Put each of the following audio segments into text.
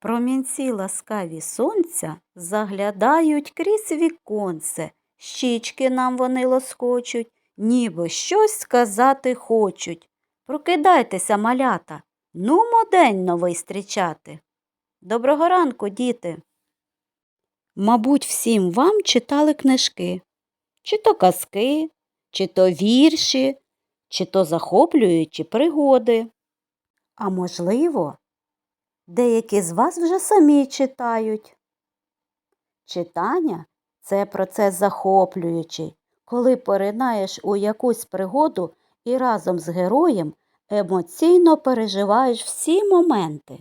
Промінці ласкаві сонця заглядають крізь віконце, щічки нам вони лоскочуть, ніби щось сказати хочуть. Прокидайтеся, малята, нумо день новий зустрічати. Доброго ранку, діти. Мабуть, всім вам читали книжки, чи то казки, чи то вірші, чи то захоплюючі пригоди. А можливо, деякі з вас вже самі читають. Читання це процес захоплюючий, коли поринаєш у якусь пригоду і разом з героєм емоційно переживаєш всі моменти.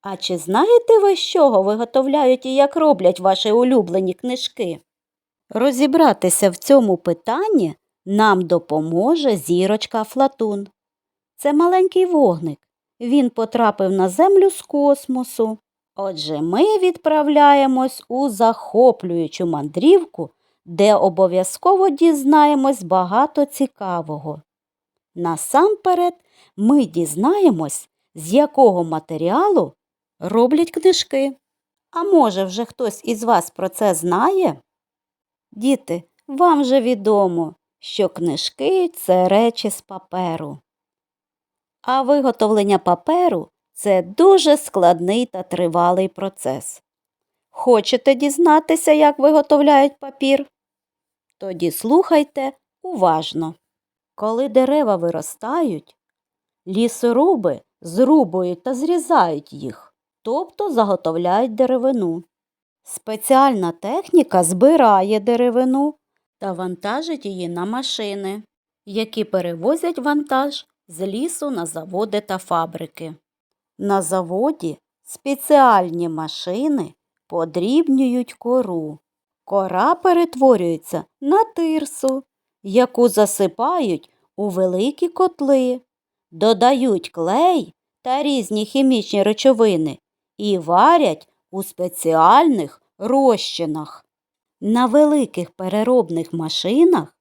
А чи знаєте ви, з чого виготовляють і як роблять ваші улюблені книжки? Розібратися в цьому питанні нам допоможе зірочка Флатун. Це маленький вогник. Він потрапив на землю з космосу. Отже, ми відправляємось у захоплюючу мандрівку, де обов'язково дізнаємось багато цікавого. Насамперед ми дізнаємось, з якого матеріалу роблять книжки. А може, вже хтось із вас про це знає? Діти, вам же відомо, що книжки це речі з паперу. А виготовлення паперу це дуже складний та тривалий процес. Хочете дізнатися, як виготовляють папір? Тоді слухайте уважно. Коли дерева виростають, лісоруби зрубують та зрізають їх, тобто заготовляють деревину. Спеціальна техніка збирає деревину та вантажить її на машини, які перевозять вантаж з лісу на заводи та фабрики. На заводі спеціальні машини подрібнюють кору. Кора перетворюється на тирсу, яку засипають у великі котли, додають клей та різні хімічні речовини і варять у спеціальних розчинах. На великих переробних машинах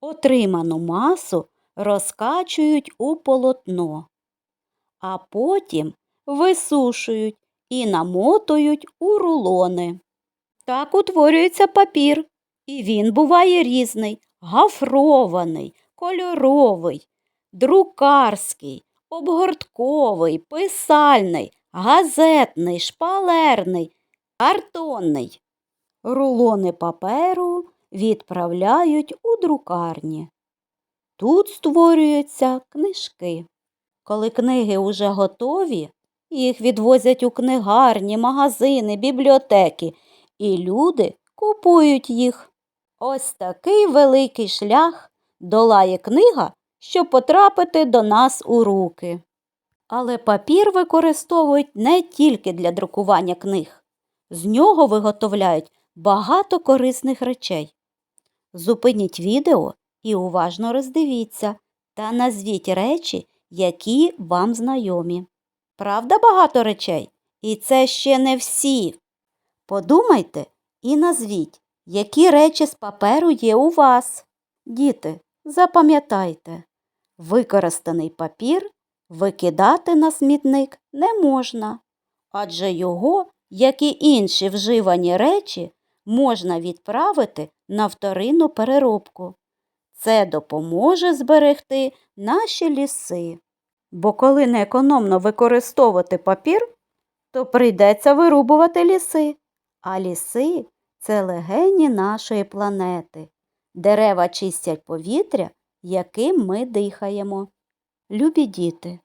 отриману масу розкачують у полотно, а потім висушують і намотують у рулони. Так утворюється папір, і він буває різний, гафрований, кольоровий, друкарський, обгортковий, писальний, газетний, шпалерний, картонний. Рулони паперу відправляють у друкарні. Тут створюються книжки. Коли книги уже готові, їх відвозять у книгарні, магазини, бібліотеки, і люди купують їх. Ось такий великий шлях долає книга, щоб потрапити до нас у руки. Але папір використовують не тільки для друкування книг. З нього виготовляють багато корисних речей. Зупиніть відео і уважно роздивіться та назвіть речі, які вам знайомі. Правда, багато речей? І це ще не всі. Подумайте і назвіть, які речі з паперу є у вас. Діти, запам'ятайте, використаний папір викидати на смітник не можна, адже його, як і інші вживані речі, можна відправити на вторинну переробку. Це допоможе зберегти наші ліси. Бо коли неекономно використовувати папір, то прийдеться вирубувати ліси. А ліси це легені нашої планети. Дерева чистять повітря, яким ми дихаємо. Любі діти,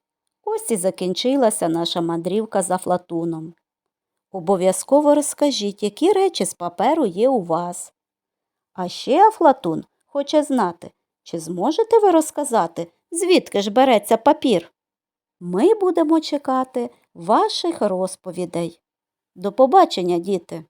ось і закінчилася наша мандрівка за Флатуном. Обов'язково розкажіть, які речі з паперу є у вас. А ще Афлатун хоче знати, чи зможете ви розказати, звідки ж береться папір? Ми будемо чекати ваших розповідей. До побачення, діти!